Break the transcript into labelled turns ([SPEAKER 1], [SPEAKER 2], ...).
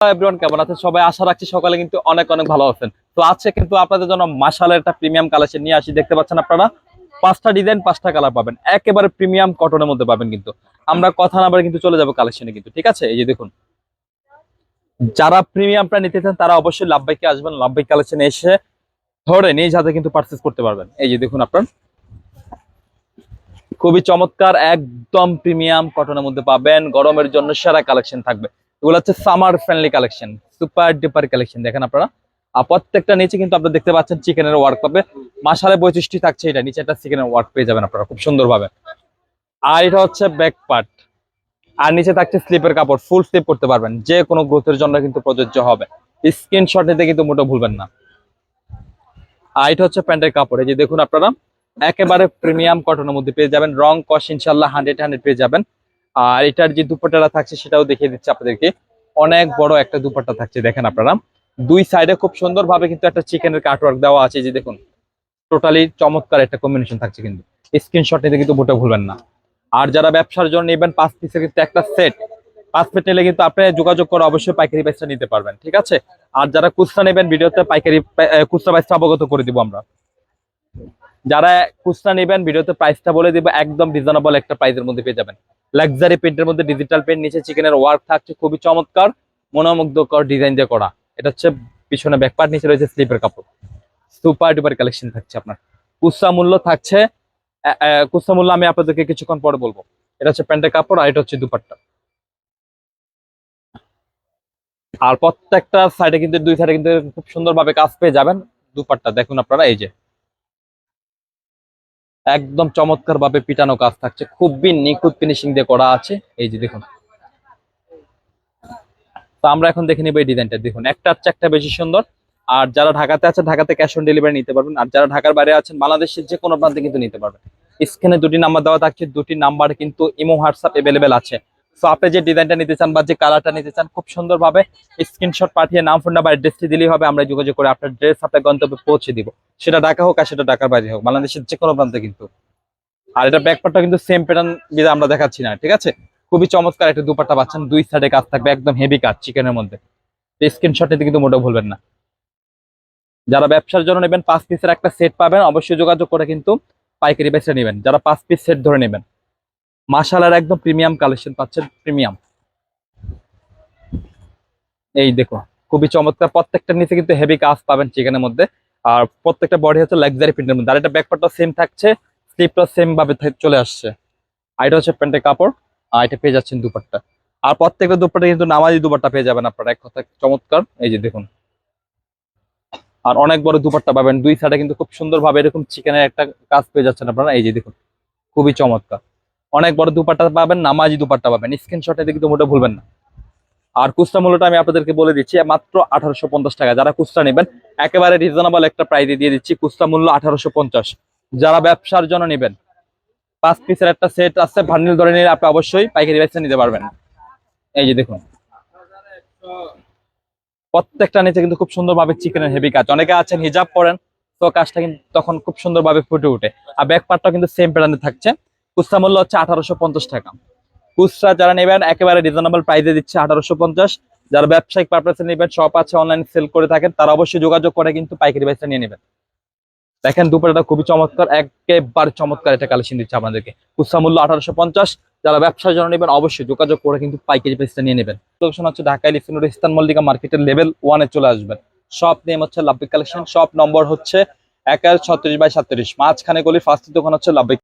[SPEAKER 1] Everyone premium নিয়ে আমরা কথা কিন্তু চলে যাব কালেকশনে কিন্তু, ঠিক আছে? এই যে দেখুন। যারা প্রিমিয়ামটা নিতে চান, তারা অবশ্যই লাভবাইকে আসবেন। লাভবাই কালেকশনে এসে ধরে নিজ হাতে কিন্তু পারচেস করতে পারবেন। এই যে দেখুন আপনার। খুবই চমৎকার, একদম প্রিমিয়াম কটনের মধ্যে পাবেন। গরমের জন্য সেরা কালেকশন থাকবে। এগুলো হচ্ছে summer friendly collection super duper collection দেখেন আপনারা। আর প্রত্যেকটা নিচে কিন্তু আপনারা দেখতে পাচ্ছেন চিকেনের ওয়ার্ক পাবে মাসালে বৈশিষ্ট্য থাকছে এটা, নিচে একটা চিকেনের ওয়ার্ক পেয়ে যাবেন আপনারা, খুব সুন্দরভাবে। আর এটা হচ্ছে ব্যাক পার্ট আর নিচে থাকছে স্লিপের কাপড় ফুল স্লিপ করতে পারবেন, যে কোনো গ্রোথের জন্য কিন্তু প্রযোজ্য হবে। স্ক্রিনশট নিতে কিন্তু মোটো ভুলবেন না। আর এটা হচ্ছে প্যান্টের কাপড়, এই যে দেখুন আপনারা, একেবারে প্রিমিয়াম কটনের মধ্যে পেয়ে যাবেন, রং কস ইনশাল্লাহ হান্ড্রেড হান্ড্রেড পেয়ে যাবেন। আর এটার যে দুপাট্টাটা থাকছে সেটাও দেখিয়ে দিচ্ছে আপনাদেরকে। অনেক বড় একটা দুপাট্টা থাকছে, দেখেন আপনারা। দুই সাইডে খুব সুন্দরভাবে কিন্তু একটা চিকেনের কাটওয়ার্ক দেওয়া আছে যে দেখুন। টোটালি চমৎকার একটা কম্বিনেশন থাকছে কিন্তু। স্ক্রিনশট নিতে কিন্তু মোটেও ভুলবেন না। আর যারা ব্যবসার জন্য নেবেন, পাঁচ পিসের কিন্তু একটা সেট পাঁচ পিস নিলে কিন্তু আপনি যোগাযোগ করে অবশ্যই পাইকারি প্রাইসটা নিতে পারবেন, ঠিক আছে? আর যারা খুচরা নেবেন, ভিডিওতে পাইকারি খুচরা প্রাইসটা অবগত করে দিব আমরা। যারা খুচরা নেবেন, ভিডিওতে প্রাইসটা বলে দিব, একদম রিজনেবল একটা প্রাইসের মধ্যে পেয়ে যাবেন। লাক্সারি প্রিন্টের মধ্যে ডিজিটাল প্রিন্ট নিচে চিকেনের ওয়ার্ক থাকছে, খুবই চমৎকার, মনোমুগ্ধকর ডিজাইন দিয়ে করা। এটা হচ্ছে পিছনে ব্যাকপার্ট নিচে রয়েছে স্লিপের কাপড়। সুপার ডুপার কালেকশন থাকছে আপনার। কুসা মূল্য থাকছে কুসা মূল্য আমি আপনাদেরকে কিছুক্ষণ পরে বলব। এটা হচ্ছে প্যান্টের কাপড় আর এটা হচ্ছে দুপাট্টা। আর প্রত্যেকটা সাইডে কিন্তু, দুই সাইডে কিন্তু খুব সুন্দরভাবে কাজ পেয়ে যাবেন দুপাট্টা। দেখুন আপনারা, এই যে। একদম চমৎকার ভাবে পিটানো কাজ থাকছে। খুবই নিখুঁত ফিনিশিং দিয়ে করা আছে। এই যে দেখুন। তো আমরা এখন দেখে নিব এই ডিজাইনটা। দেখুন, একটা হচ্ছে একটা বেশি সুন্দর। আর যারা ঢাকাতে আছেন ঢাকাতে ক্যাশ অন ডেলিভারি নিতে পারবেন। আর যারা ঢাকার বাইরে আছেন, বাংলাদেশের যে কোনো প্রান্তে কিন্তু নিতে পারবেন। স্ক্রিনে দুটি নাম্বার দেওয়া থাকছে। দুটি নাম্বার কিন্তু ইমো হোয়াটসঅ্যাপ এভেলেবেল আছে। তো আপনি যে ডিজাইনটা নিতে চান বা যে কালারটা নিতে চান, খুব সুন্দরভাবে স্ক্রিনশট পাঠিয়ে নাম ফোন নাম্বার অ্যাড্রেসটি দিলেই হবে। আমরা যোগাযোগ করে আপনার ড্রেস আপনার গন্তব্যে পৌঁছে দিব। সেটা ঢাকা হোক আর সেটা ঢাকার বাইরে হোক, বাংলাদেশের যে কোনো প্রান্তে কিন্তু। আর এটা ব্যাকপারটা কিন্তু সেম প্যাটার্ন দিয়ে আমরা দেখাচ্ছি না, ঠিক আছে? খুবই চমৎকার একটা দুপাট্টা পাচ্ছেন, দুই সাইডে কাজ থাকবে, একদম হেভি কাজ চিকেনের মধ্যে। স্ক্রিনশট নিতে কিন্তু মোটেও ভুলবেন না। যারা ব্যবসার জন্য নেবেন, পাঁচ পিসের একটা সেট পাবেন, অবশ্যই যোগাযোগ করে কিন্তু পাইকারি বেসে নেবেন। যারা পাঁচ পিস সেট ধরে নেবেন। মাসালার একদম প্রিমিয়াম কালেকশন পাচ্ছেন প্রিমিয়াম এই দেখো, খুবই চমৎকার, প্রত্যেকটা নিচে কিন্তু হেভি কাজ পাবেন চিকেনের মধ্যে। আর প্রত্যেকটা বডি হচ্ছে লাক্সারি প্রিন্টের মধ্যে। আর এটা ব্যাকপার্টটা সেম থাকছে স্লিপটা সেম ভাবে চলে আসছে। আর এটা হচ্ছে প্যান্টের কাপড়, আর এটা পেয়ে যাচ্ছেন দুপাট্টা। আর প্রত্যেকটা দুপাট্টা কিন্তু নামাজি দুপাট্টা পেয়ে যাবেন আপনারা, এক কথা চমৎকার। এই যে দেখুন। আর অনেক বড় দুপাট্টা পাবেন, দুই সাইডে কিন্তু খুব সুন্দরভাবে এরকম চিকেনের একটা কাজ পেয়ে যাচ্ছেন আপনারা। এই যে দেখুন, খুবই চমৎকার। অনেক বড় দুপাট্টা পাবেন, নামাজি দুপাট্টা পাবেন। স্ক্রিনশটে কিন্তু মোটে ভুলবেন না। আর কুস্তা মূল্যটা আমি আপনাদেরকে বলে দিচ্ছি, মাত্র আঠারোশো পঞ্চাশ টাকা। যারা কুস্তা নেবেন, একেবারে রিজনেবল একটা প্রাইজে দিয়ে দিচ্ছি, কুস্তা মূল্য আঠারোশো পঞ্চাশ। যারা ব্যবসার জন্য নেবেন, পাঁচ পিসের একটা সেট আছে ভান্ডিল ধরে নিলে আপনি অবশ্যই পাইকারি বেচে নিতে পারবেন। এই যে দেখুন। প্রত্যেকটা নিচে কিন্তু খুব সুন্দরভাবে চিকেনের হেভি কাজ। অনেকে আছেন, হিজাব পরেন, তো কাজটা কিন্তু তখন খুব সুন্দরভাবে ফুটে ওঠে। আর ব্যাক পার্টটা কিন্তু সেম প্যাটার্নে থাকছে। খুচরা মূল্য হচ্ছে আঠারোশো পঞ্চাশ টাকা। খুচরা যারা নেবেন, একেবারে রিজনেবল প্রাইসে দিচ্ছে আঠারোশো পঞ্চাশ। যারা ব্যবসায়িক পারপাসে নেবেন শপ আছে অনলাইন সেল করে থাকেন, তারা অবশ্যই যোগাযোগ করে কিন্তু পাইকারি প্রাইসটা নিয়ে নেবেন। দেখেন দুপুরটা খুবই চমৎকার, একেবারে চমৎকার একটা কালেকশন দিচ্ছে আপনাদেরকে খুচরা মূল্য আঠারোশো পঞ্চাশ। যারা ব্যবসার জন্য নেবেন, অবশ্যই যোগাযোগ করে কিন্তু পাইকারি প্রাইসটা নিয়ে নেবেন। লোকেশন হচ্ছে ঢাকা লিফিনুর ইস্তান মল্লিকা মার্কেটের লেভেল ওয়ানে চলে আসবেন। শপ নেম হচ্ছে লাভবিক কালেকশন শপ নম্বর হচ্ছে এক ছত্রিশ বাই সাতত্রিশ। মাঝখানে গলি ফার্স্ট দোকান হচ্ছে লাভবিক